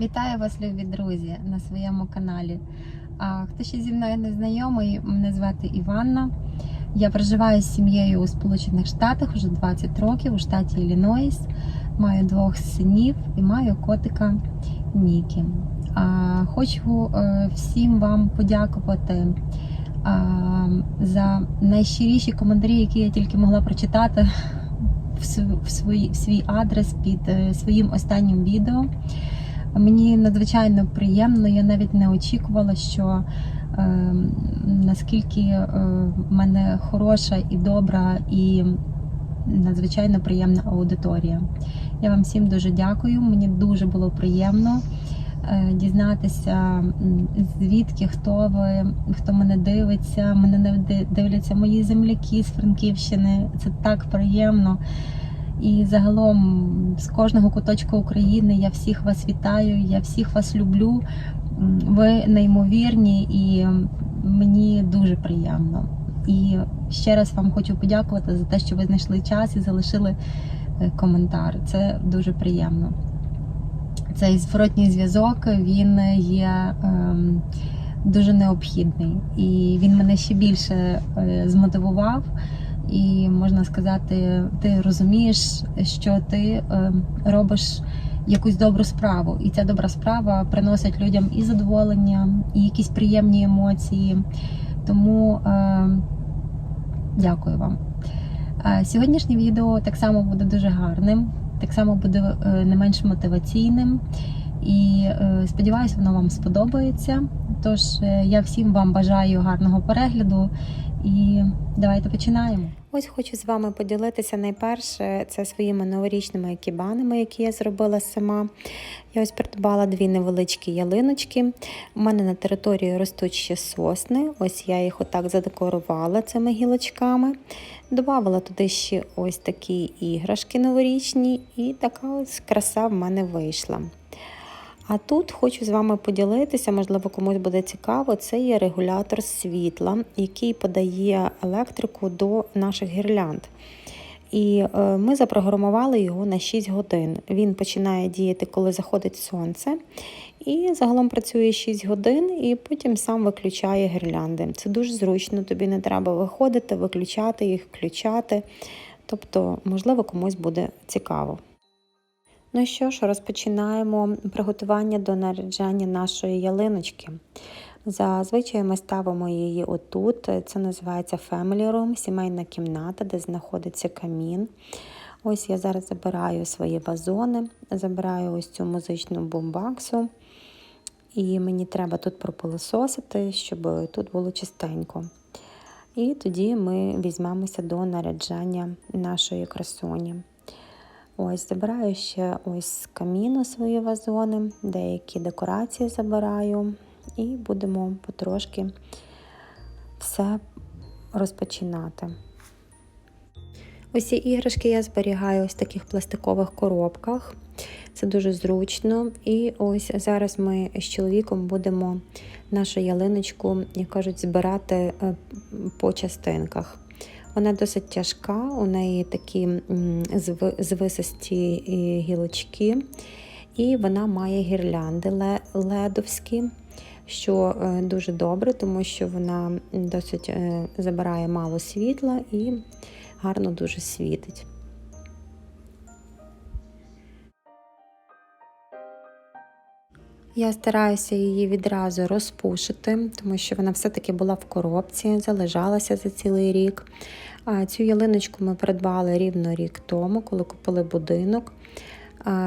Вітаю вас, любі друзі, на своєму каналі. Хто ще зі мною не знайомий, мене звати Іванна. Я проживаю з сім'єю у Сполучених Штатах вже 20 років у штаті Іллінойс. Маю двох синів і маю котика Нікі. Хочу е, всім вам подякувати за найщиріші коментарі, які я тільки могла прочитати в свій адрес під е, своїм останнім відео. Мені надзвичайно приємно, я навіть не очікувала, що е, наскільки е, в мене хороша і добра, і надзвичайно приємна аудиторія. Я вам всім дуже дякую. Мені дуже було приємно е, дізнатися, звідки хто ви, хто мене дивиться. Мене не ди- дивляться мої земляки з Франківщини. Це так приємно. І загалом з кожного куточка України я всіх вас вітаю, я всіх вас люблю. Ви неймовірні і мені дуже приємно. І ще раз вам хочу подякувати за те, що ви знайшли час і залишили е, коментар. Це дуже приємно. Цей зворотній зв'язок він є ем, дуже необхідний, і він мене ще більше е, змотивував. І можна сказати, ти розумієш, що ти е, робиш якусь добру справу, і ця добра справа приносить людям і задоволення, і якісь приємні емоції. Тому е, дякую вам. Е, Сьогоднішнє відео так само буде дуже гарним, так само буде е, не менш мотиваційним. І сподіваюся, воно вам сподобається. Тож я всім вам бажаю гарного перегляду і давайте починаємо. Ось хочу з вами поділитися найперше це своїми новорічними екібанами, які я зробила сама. Я ось придбала дві невеличкі ялиночки. У мене на території ростуть ще сосни. Ось я їх отак задекорувала цими гілочками. Добавила туди ще ось такі іграшки новорічні, і така ось краса в мене вийшла. А тут хочу з вами поділитися, можливо, комусь буде цікаво. Це є регулятор світла, який подає електрику до наших гірлянд. І е, ми запрограмували його на 6 годин. Він починає діяти, коли заходить сонце, і загалом працює 6 годин, і потім сам виключає гірлянди. Це дуже зручно, тобі не треба виходити, виключати їх, включати. Тобто, можливо, комусь буде цікаво. Ну що ж, розпочинаємо приготування до наряджання нашої ялиночки. Зазвичай ми ставимо її отут. Це називається Family Room, сімейна кімната, де знаходиться камін. Ось я зараз забираю свої вазони, забираю ось цю музичну бомбаксу. І мені треба тут пропилососити, щоб тут було чистенько. І тоді ми візьмемося до наряджання нашої красуні. Ось забираю ще ось каміну свої вазони, деякі декорації забираю, і будемо потрошки все розпочинати. Усі іграшки я зберігаю ось в таких пластикових коробках. Це дуже зручно. І ось зараз ми з чоловіком будемо нашу ялиночку, як кажуть, збирати е, по частинках. Вона досить тяжка, у неї такі звисисті гілочки, і вона має гірлянди ледовські, що е, дуже добре, тому що вона досить е, забирає мало світла і гарно дуже світить. Я стараюся її відразу розпушити, тому що вона все-таки була в коробці, залежалася за цілий рік. Цю ялиночку ми придбали рівно рік тому, коли купили будинок.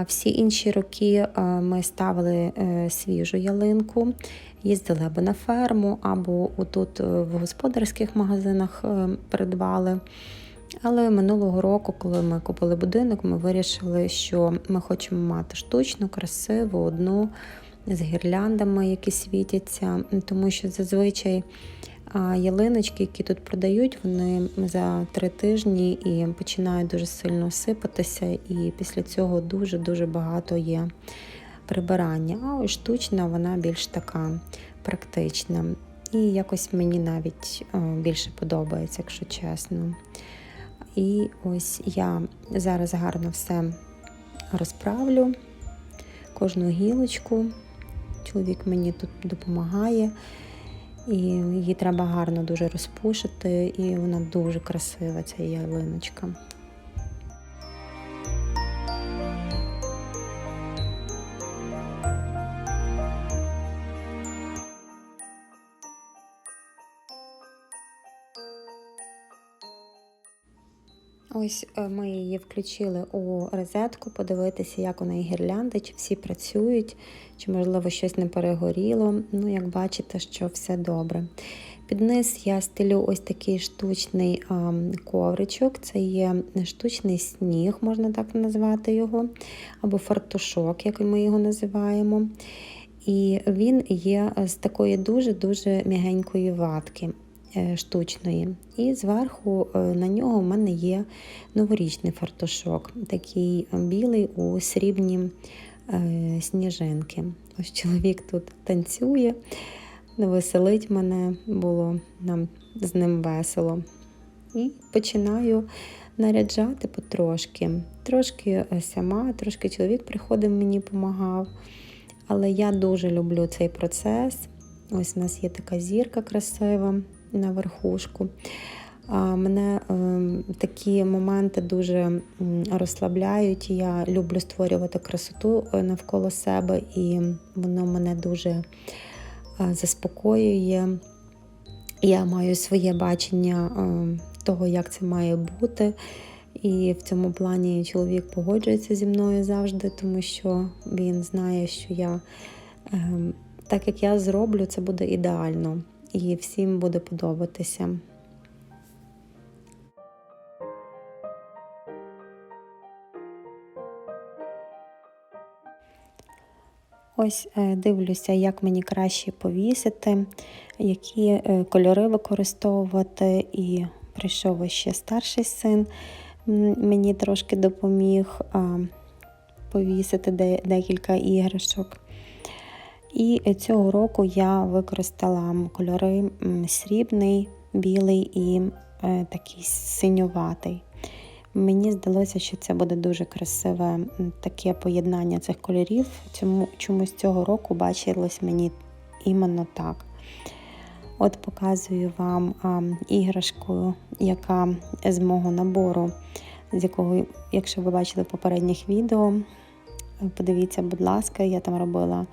Всі інші роки ми ставили е, свіжу ялинку, їздили або на ферму, або тут в господарських магазинах е, придбали. Але минулого року, коли ми купили будинок, ми вирішили, що ми хочемо мати штучну, красиву, одну з гірляндами, які світяться, тому що зазвичай ялиночки, які тут продають, вони за три тижні і починають дуже сильно сипатися, і після цього дуже-дуже багато є прибирання. А ось штучна, вона більш така практична. І якось мені навіть більше подобається, якщо чесно. І ось я зараз гарно все розправлю кожну гілочку. Чоловік мені тут допомагає. І її треба гарно дуже розпушити, і вона дуже красива, ця ялиночка. Ось е, ми її включили у розетку, подивитися, як у неї гірлянди, чи всі працюють, чи, можливо, щось не перегоріло. Ну, як бачите, що все добре. Під низ я стелю ось такий штучний ковричок. Це є штучний сніг, можна так назвати його, або фартушок, як ми його називаємо. І він є з такої дуже-дуже м'ягенької ватки штучної. І зверху е, на нього в мене є новорічний фартушок, такий білий у срібні е, сніжинки. Ось чоловік тут танцює, веселить мене, було нам з ним весело. І починаю наряджати потрошки. Трошки сама, трошки чоловік приходив, мені допомагав. Але я дуже люблю цей процес. Ось у нас є така зірка красива на верхушку. Мене е, такі моменти дуже розслабляють. Я люблю створювати красоту е, навколо себе, і воно мене дуже е, заспокоює. Я маю своє бачення е, того, як це має бути. І в цьому плані чоловік погоджується зі мною завжди, тому що він знає, що я е, так як я зроблю, це буде ідеально і всім буде подобатися. Ось е, дивлюся, як мені краще повісити, які е, кольори використовувати. І прийшов ще старший син, мені трошки допоміг повісити декілька іграшок. І цього року я використала кольори срібний, білий і е, такий синюватий. Мені здалося, що це буде дуже красиве таке поєднання цих кольорів. Цьому, чомусь цього року бачилось мені іменно так. От показую вам а, іграшку, яка з мого набору, з якого, якщо ви бачили в попередніх відео, подивіться, будь ласка, я там робила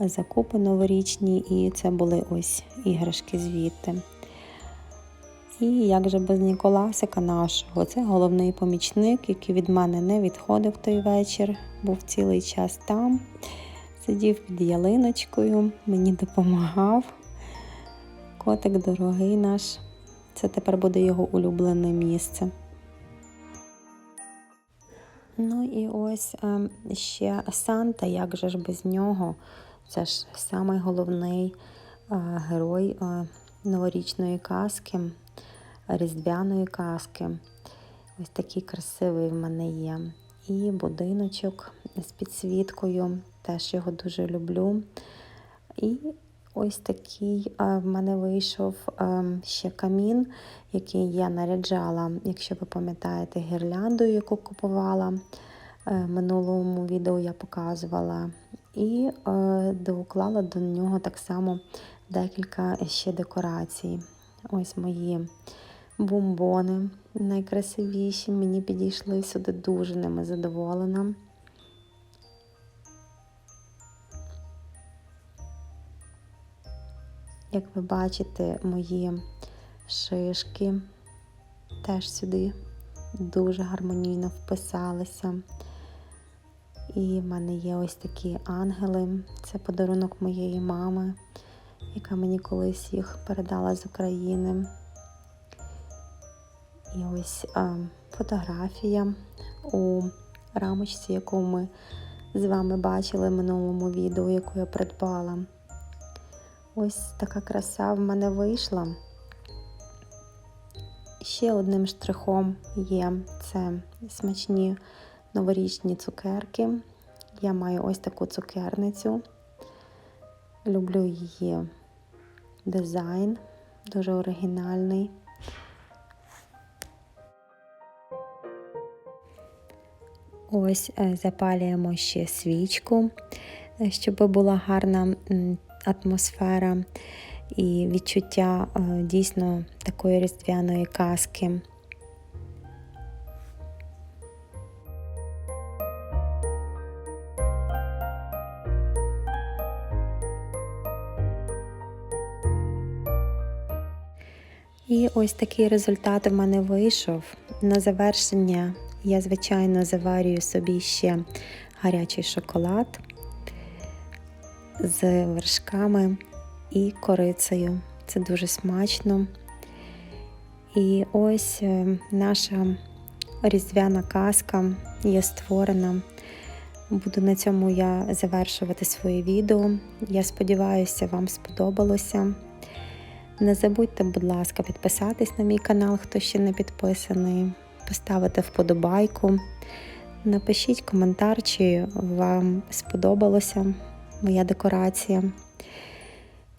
закупи новорічні, і це були ось іграшки звідти. І як же без Ніколасика нашого, це головний помічник, який від мене не відходив той вечір, був цілий час там, сидів під ялиночкою, мені допомагав. Котик дорогий наш, це тепер буде його улюблене місце. Ну і ось е, ще Санта, як же ж без нього? Це ж самий головний е, герой е, новорічної казки, різдвяної казки. Ось такий красивий в мене є. І будиночок з підсвіткою, теж його дуже люблю. І ось такий в мене вийшов ще камін, який я наряджала, якщо ви пам'ятаєте, гірляндою, яку купувала. Е, минулому відео я показувала. І е, доклала до нього так само декілька ще декорацій. Ось мої бомбони найкрасивіші. Мені підійшли сюди дуже ними задоволена. Як ви бачите, мої шишки теж сюди дуже гармонійно вписалися. І в мене є ось такі ангели. Це подарунок моєї мами, яка мені колись їх передала з України. І ось а, фотографія у рамочці, яку ми з вами бачили в минулому відео, яку я придбала. Ось така краса в мене вийшла. Ще одним штрихом є це смачні новорічні цукерки. Я маю ось таку цукерницю. Люблю її дизайн, дуже оригінальний. Ось е, запалюємо ще свічку. е, щоб була гарна атмосфера і відчуття е, дійсно такої різдвяної казки. І ось такий результат в мене вийшов. На завершення я, звичайно, заварюю собі ще гарячий шоколад з вершками і корицею. Це дуже смачно. І ось е, наша різдвяна казка є створена. Буду на цьому я завершувати своє відео. Я сподіваюся, вам сподобалося. Не забудьте, будь ласка, підписатись на мій канал, хто ще не підписаний, поставити вподобайку. Напишіть коментар, чи вам сподобалося моя декорація.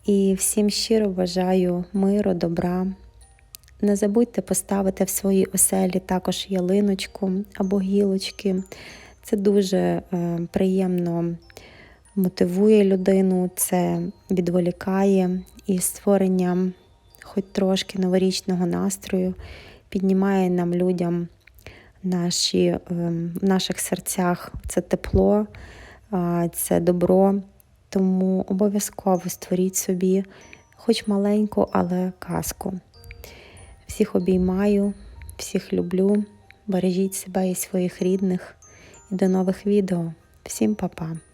І всім щиро бажаю миру, добра. Не забудьте поставити в своїй оселі також ялиночку або гілочки. Це дуже е, приємно мотивує людину, це відволікає і створення хоч трошки новорічного настрою піднімає нам людям наші, е, в наших серцях це тепло, це добро. Тому обов'язково створіть собі хоч маленьку, але казку. Всіх обіймаю, всіх люблю. Бережіть себе і своїх рідних. І до нових відео. Всім па-па!